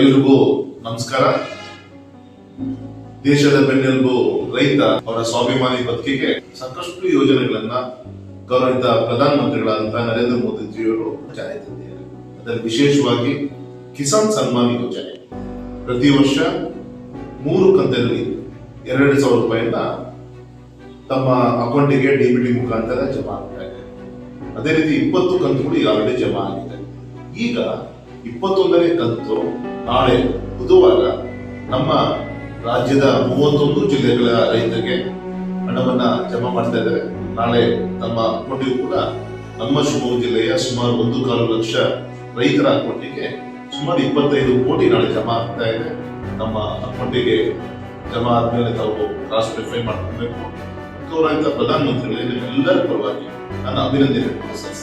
ಎಲ್ರಿಗೂ ನಮಸ್ಕಾರ. ದೇಶದ ಬೆನ್ನೆಲುಬು ರೈತ ಅವರ ಸ್ವಾಭಿಮಾನಿ ಬದುಕಿಗೆ ಸಾಕಷ್ಟು ಯೋಜನೆಗಳನ್ನ ಗೌರವಿತ ಪ್ರಧಾನಮಂತ್ರಿಗಳಾದಂತಹ ನರೇಂದ್ರ ಮೋದಿಜಿಯವರು ಜಾರಿ ತಂದಿದ್ದಾರೆ. ಅದರಲ್ಲಿ ವಿಶೇಷವಾಗಿ ಕಿಸಾನ್ ಸನ್ಮಾನ್ ಯೋಜನೆ. ಪ್ರತಿ ವರ್ಷ ಮೂರು ಕಂತಲ್ಲಿ ಎರಡು ಸಾವಿರ ರೂಪಾಯಿಯನ್ನ ತಮ್ಮ ಅಕೌಂಟಿಗೆ ಡಿಬಿಟಿ ಮುಖಾಂತರ ಜಮಾ ಆಗ್ತಾ ಇದೆ. ಅದೇ ರೀತಿ ಇಪ್ಪತ್ತು ಕಂತುಗಳು ಈಗಾಗಲೇ ಜಮಾ ಆಗಿದೆ. ಈಗ ಇಪ್ಪತ್ತೊಂದನೇ ಕಂತು ನಾಳೆ ಬುಧವಾರ ನಮ್ಮ ರಾಜ್ಯದ ಮೂವತ್ತೊಂದು ಜಿಲ್ಲೆಗಳ ರೈತರಿಗೆ ಹಣವನ್ನ ಜಮಾ ಮಾಡ್ತಾ ಇದ್ದಾರೆ. ನಾಳೆ ನಮ್ಮ ಅಕೌಂಟಿಗೂ ಕೂಡ ನಮ್ಮ ಶಿವಮೊಗ್ಗ ಜಿಲ್ಲೆಯ ಸುಮಾರು ಒಂದು ಕಾಲು ಲಕ್ಷ ರೈತರ ಅಕೌಂಟಿಗೆ ಸುಮಾರು ಇಪ್ಪತ್ತೈದು ಕೋಟಿ ನಾಳೆ ಜಮಾ ಆಗ್ತಾ ಇದೆ. ನಮ್ಮ ಅಕೌಂಟಿಗೆ ಜಮಾ ಆದ್ಮೇಲೆ ತಾವು ಕ್ರಾಸ್ ವೆರಿಫೈ ಮಾಡ್ಕೊಬೇಕು. ಗೌರವಿತ ಪ್ರಧಾನಮಂತ್ರಿಗಳಿಗೆ ನಿಮ್ಮೆಲ್ಲರ ಪರವಾಗಿ ನಾನು ಅಭಿನಂದನೆ ಸಲ್ಲಿಸ್ತೇನೆ